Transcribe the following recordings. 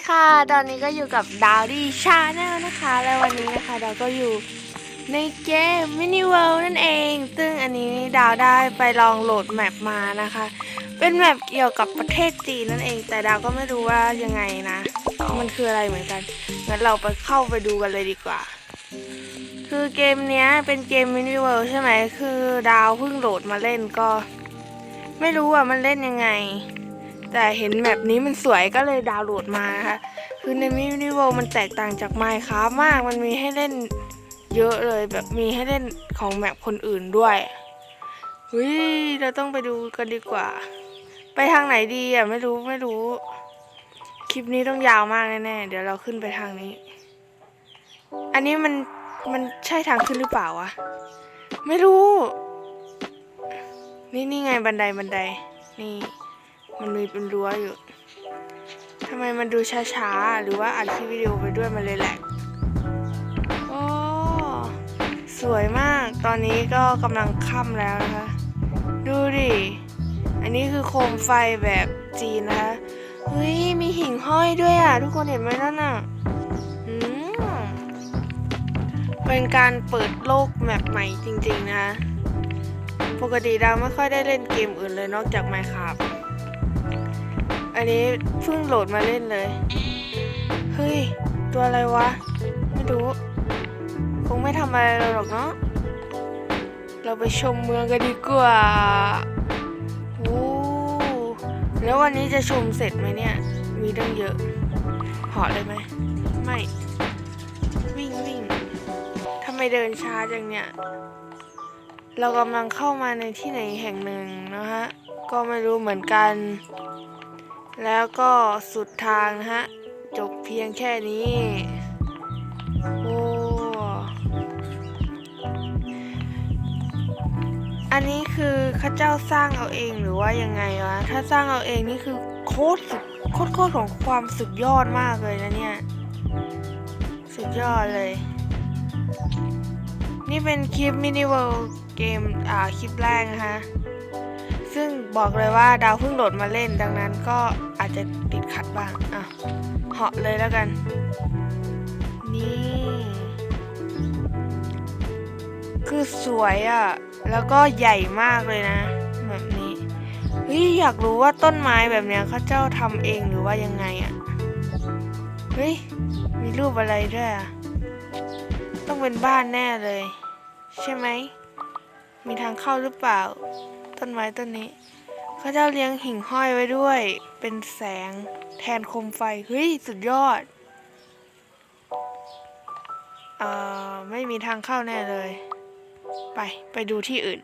ีค่ะ ตอนนี้ก็อยู่กับดาวดี้ชาแนลนะคะ และวันนี้นะคะเราก็อยู่ในเกมมินิเวิลด์นั่นเอง ซึ่งอันนี้ดาวได้ไปลองโหลดแมปมานะคะ เป็นแมปเกี่ยวกับประเทศจีนนั่นเอง แต่ดาวก็ไม่รู้ว่ายังไงนะ มันคืออะไรเหมือนกัน งั้นเราไปเข้าไปดูกันเลยดีกว่า คือเกมนี้เป็นเกมมินิเวิลด์ใช่ไหม คือดาวเพิ่งโหลดมาเล่นก็ ไม่รู้ว่ามันเล่นยังไง แต่เห็นแบบนี้มันสวยก็เลยดาวน์โหลดมานะคะคือในมินิเวิลมันแตกต่างจากไมค์ครับมากมันมีให้เล่นเยอะเลยแบบมีให้เล่นของแมปคนอื่นด้วยเฮ้ยเราต้องไปดูกันดีกว่า ไปทางไหนดีอะไม่รู้ไม่รู้ คลิปนี้ต้องยาวมากแน่ๆเดี๋ยวเราขึ้นไปทางนี้ อันนี้มันมันใช่ทางขึ้นหรือเปล่าวะไม่รู้ นี่นี่ไงบันไดบันไดนี่ มันมีเป็นรั้วอยู่ทำไมมันดูช้าๆ หรือว่าอัดคลิปวิดีโอไปด้วยมันเลยแหลกโอ้สวยมาก ตอนนี้ก็กำลังค่ำแล้วนะคะ ดูดิ อันนี้คือโคมไฟแบบจีนนะคะ เฮ้ย มีหิ่งห้อยด้วยอะ ทุกคนเห็นไหมนั่นน่ะอืมเป็นการเปิดโลกแมปใหม่จริงๆนะคะ ปกติดาวไม่ค่อยได้เล่นเกมอื่นเลยนอกจาก Minecraft อันนี้เพิ่งโหลดมาเล่นเลย เฮ้ย ตัวอะไรวะ ไม่รู้ คงไม่ทำอะไรเราหรอกเนาะ เราไปชมเมืองกันดีกว่าโอ้แล้ววันนี้จะชมเสร็จไหมเนี่ย มีตั้งเยอะเหาะเลยไหม ไม่ วิ่งวิ่งทำไมเดินช้าจังเนี่ย เรากำลังเข้ามาในที่ไหนแห่งหนึ่งนะฮะ ก็ไม่รู้เหมือนกัน แล้วก็สุดทางนะฮะ จบเพียงแค่นี้ โอ้ อันนี้คือข้าเจ้าสร้างเอาเองหรือว่ายังไงวะ ถ้าสร้างเอาเองนี่คือโคตรสุดโคตรโคตรของความสุดยอดมากเลยนะเนี่ย สุดยอดเลย นี่เป็นคลิปมินิเวิลเกม อ่า คลิปแรกนะคะซึ่งบอกเลยว่าดาวเพิ่งโหลดมาเล่นดังนั้นก็ จจะติดขัดบ้าง อะ เหาะเลยแล้วกัน นี่ คือสวยอะ่ะ แล้วก็ใหญ่มากเลยนะ แบบนี้เฮ้ยอยากรู้ว่าต้นไม้แบบเนี้ยเขาเจ้าทำเองหรือว่ายังไงอะ่ะ เฮ้ย มีรูปอะไรด้วยอะ ต้องเป็นบ้านแน่เลย ใช่ไหม มีทางเข้าหรือเปล่า ต้นไม้ต้นนี้ ขาเจ้าเลี้ยงหิ่งห้อยไว้ด้วย เป็นแสงแทนโคมไฟ เฮ้ย สุดยอด เอ่อ ไม่มีทางเข้าแน่เลย ไป ไปดูที่อื่น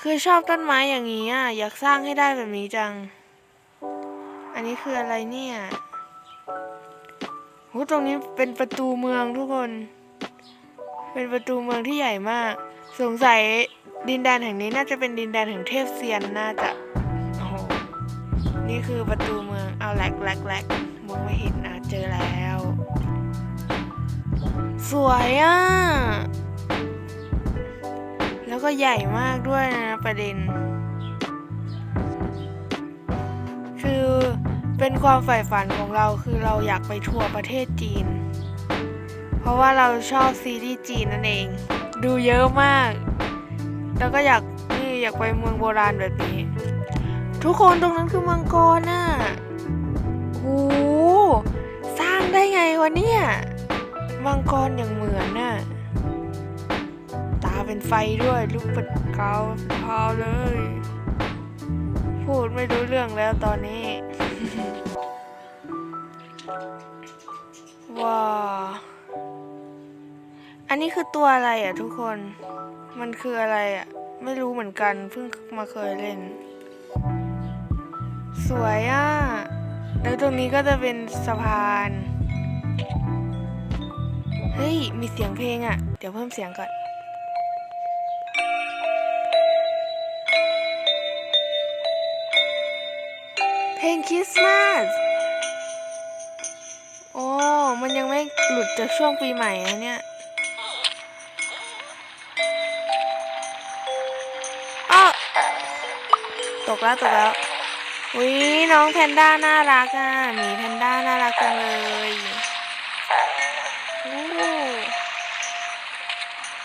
คือชอบต้นไม้อย่างนี้อะ อยากสร้างให้ได้แบบนี้จัง อันนี้คืออะไรเนี่ยโหตรงนี้เป็นประตูเมืองทุกคน เป็นประตูเมืองที่ใหญ่มาก สงสัยดินแดนแห่งนี้น่าจะเป็นดินแดนแห่งเทพเซียนน่าจะโอ้โหนี่คือประตูเมืองเอาแหลกแหลกแหลกมองไม่เห็นนะเจอแล้ว สวยอะ แล้วก็ใหญ่มากด้วยนะประเด็น คือเป็นความใฝ่ฝันของเราคือเราอยากไปทัวร์ประเทศจีน เพราะว่าเราชอบซีรีส์จีนนั่นเอง ดูเยอะมาก แล้วก็อยากนี่อยากไปเมืองโบราณแบบนี้ ทุกคนตรงนั้นคือมังกรน่ะโหสร้างได้ไงวะเนี่ย มังกรอย่างเหมือนน่ะ ตาเป็นไฟด้วยลูกเป็นเกาพาวเลย พูดไม่รู้เรื่องแล้วตอนนี้ว้า อันนี้คือตัวอะไรอะทุกคน มันคืออะไรอะ ไม่รู้เหมือนกันเพิ่งมาเคยเล่น สวยอะ แล้วตรงนี้ก็จะเป็นสะพาน เฮ้ย มีเสียงเพลงอะ เดี๋ยวเพิ่มเสียงก่อนเพลงคริสต์มาสโอ้ มันยังไม่หลุดจากช่วงปีใหม่นะเนี่ย ตกแล้วตกแล้วอุ้ยน้องแพนด้าน่ารักอะหมีแพนด้าน่ารักจังเลยโอ้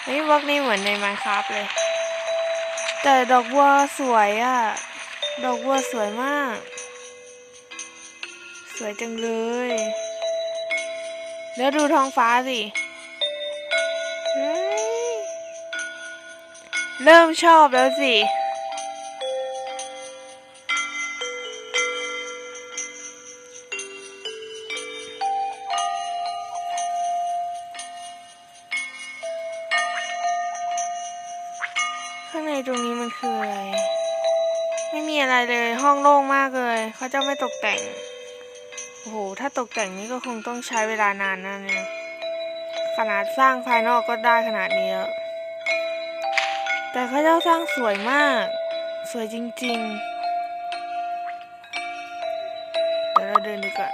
เฮ้ยบล็อกนี้เหมือนในมาครับเลย แต่ดอกบัวสวยอะ ดอกบัวสวยมาก สวยจังเลย แล้วดูท้องฟ้าสิเริ่มชอบแล้วสิ ตรงนี้มันคืออะไร ไม่มีอะไรเลยห้องโล่งมากเลย เขาจะไม่ตกแต่ง โอ้โห ถ้าตกแต่งนี้ก็คงต้องใช้เวลานานนะเนี่ย ขนาดสร้างภายนอกก็ได้ขนาดนี้แล้วแต่เขาเจ้าสร้างสวยมาก สวยจริงๆ เดี๋ยวเราเดินดีกว่า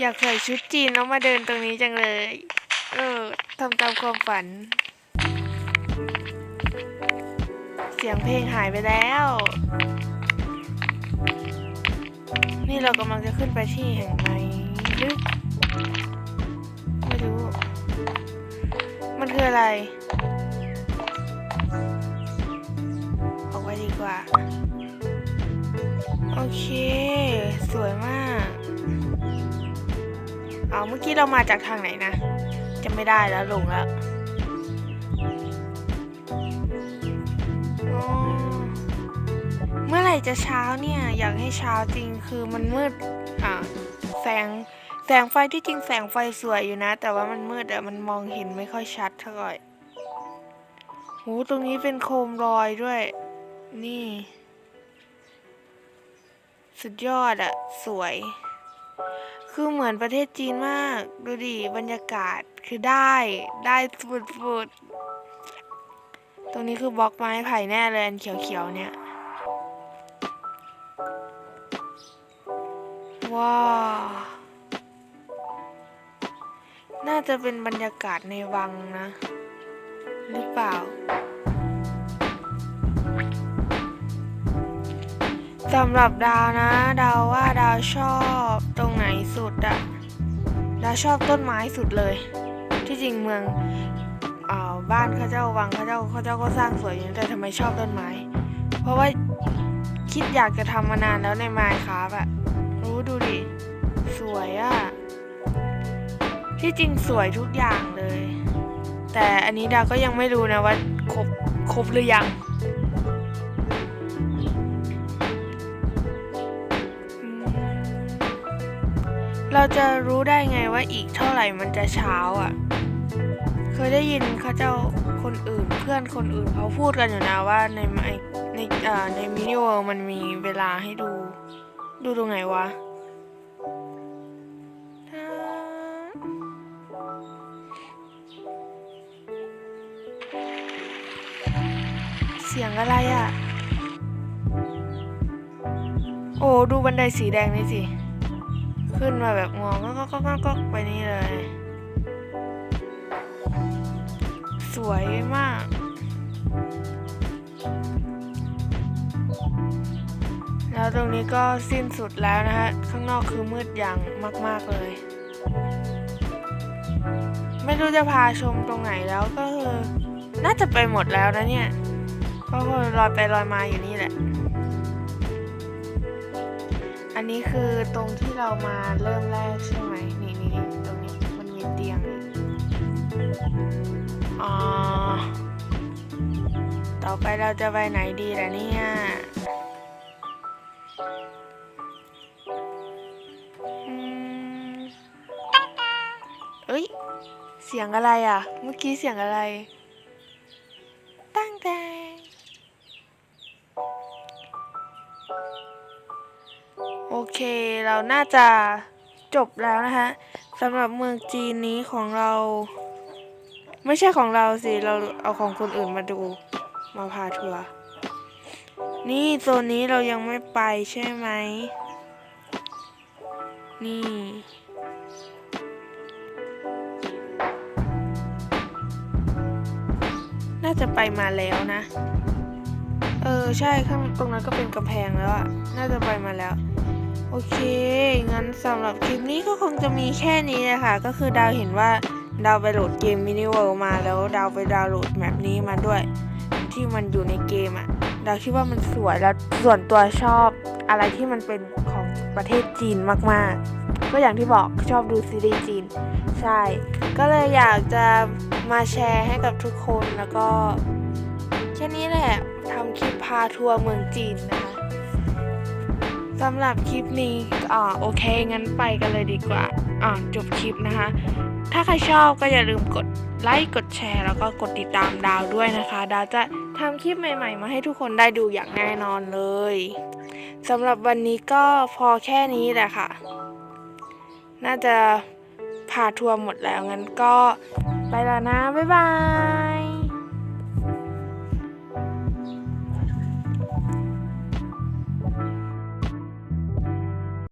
อยากใส่ชุดจีนแล้วมาเดินตรงนี้จังเลย เออทำตามความฝัน เสียงเพลงหายไปแล้ว นี่เรากำลังจะขึ้นไปที่แห่งไหนหรือไม่รู้ มันคืออะไร ออกไปดีกว่า โอเค สวยมากเอาเมื่อกี้เรามาจากทางไหนนะ จะไม่ได้แล้วลงแล้ว ร่จะเช้าเนี่ย อยากให้เช้าจริงคือมันมืดอะแสงแสงไฟที่จริงแสงไฟสวยอยู่นะ แต่ว่ามันมืดอะมันมองเห็นไม่ค่อยชัดเท่าไหร่โหตรงนี้เป็นโคมลอยด้วย นี่ สุดยอดอะสวย คือเหมือนประเทศจีนมาก ดูดิบรรยากาศคือได้ได้สุดๆตรงนี้คือบล็อกไม้ไผ่แน่เลยอันเขียวๆเนี่ย ว้าน่าจะเป็นบรรยากาศในวังนะ หรือเปล่าสำหรับดาวนะ ดาวว่าดาวชอบตรงไหนสุดอะดาวชอบต้นไม้สุดเลย ที่จริงเมืองอ่าบ้านข้าเจ้าวังข้าเจ้าข้าเจ้าก็สร้างสวยอยู่นะแต่ทำไมชอบต้นไม้ เพราะว่าคิดอยากจะทำมานานแล้วในไมค์ครับอะ ดูดิ สวยอะที่จริงสวยทุกอย่างเลย แต่อันนี้ดาวก็ยังไม่รู้นะว่าครบครบหรือยังเราจะรู้ได้ไงว่าอีกเท่าไหร่มันจะเช้าอะ เคยได้ยินเขาเจ้าคนอื่นเพื่อนคนอื่นเขาพูดกันอยู่นะว่าในในในมินิเวิลด์มันมีเวลาให้ดู ดูตรงไหนวะ เสียงอะไรอะ โอ้ดูบันไดสีแดงนี่สิ ขึ้นมาแบบงองก็ก็ก็ก็ก็ไปนี่เลย สวยมาก แล้วตรงนี้ก็สิ้นสุดแล้วนะฮะ ข้างนอกคือมืดอย่างมาก ๆ เลย ไม่รู้จะพาชมตรงไหนแล้วก็คือน่าจะไปหมดแล้วนะเนี่ย ก็ลอยไปลอยมาอยู่นี่แหละ อันนี้คือตรงที่เรามาเริ่มแรกใช่ไหมนี่นี่ตรงนี้มันมีเตียงอ๋อต่อไปเราจะไปไหนดีล่ะเนี่ยเอ้ย เสียงอะไรอะ เมื่อกี้เสียงอะไร ตั้งแต่ เคเราน่าจะจบแล้วนะคะสำหรับเมืองจีนนี้ของเรา ไม่ใช่ของเราสิ เราเอาของคนอื่นมาดูมาพาทัวร์นี่โซนนี้เรายังไม่ไปใช่ไหม นี่ น่าจะไปมาแล้วนะ เอออใช่ข้างตรงนั้นก็เป็นกำแพงแล้วอะน่าจะไปมาแล้ว โอเค งั้นสำหรับคลิปนี้ก็คงจะมีแค่นี้นะคะ ก็คือดาวเห็นว่าดาวไปโหลดเกมมินิเวิลมาแล้วดาวไปดาวน์โหลดแมปนี้มาด้วย ที่มันอยู่ในเกมอะดาวคิดว่ามันสวยแล้วส่วนตัวชอบอะไรที่มันเป็นของประเทศจีนมากๆ ก็อย่างที่บอกชอบดูซีรีส์จีน ใช่ ก็เลยอยากจะมาแชร์ให้กับทุกคนแล้วก็แค่นี้แหละทำคลิปพาทัวร์เมืองจีนนะคะ สำหรับคลิปนี้อ่าโอเคงั้นไปกันเลยดีกว่าอ่าจบคลิปนะคะ ถ้าใครชอบก็อย่าลืมกดไลค์กดแชร์ แล้วก็กดติดตามดาวด้วยนะคะ ดาวจะทำคลิปใหม่ ๆ มาให้ทุกคนได้ดูอย่างแน่นอนเลยสำหรับวันนี้ก็พอแค่นี้แหละค่ะ น่าจะพาทัวร์หมดแล้วงั้นก็ไปแล้วนะ บ๊ายบาย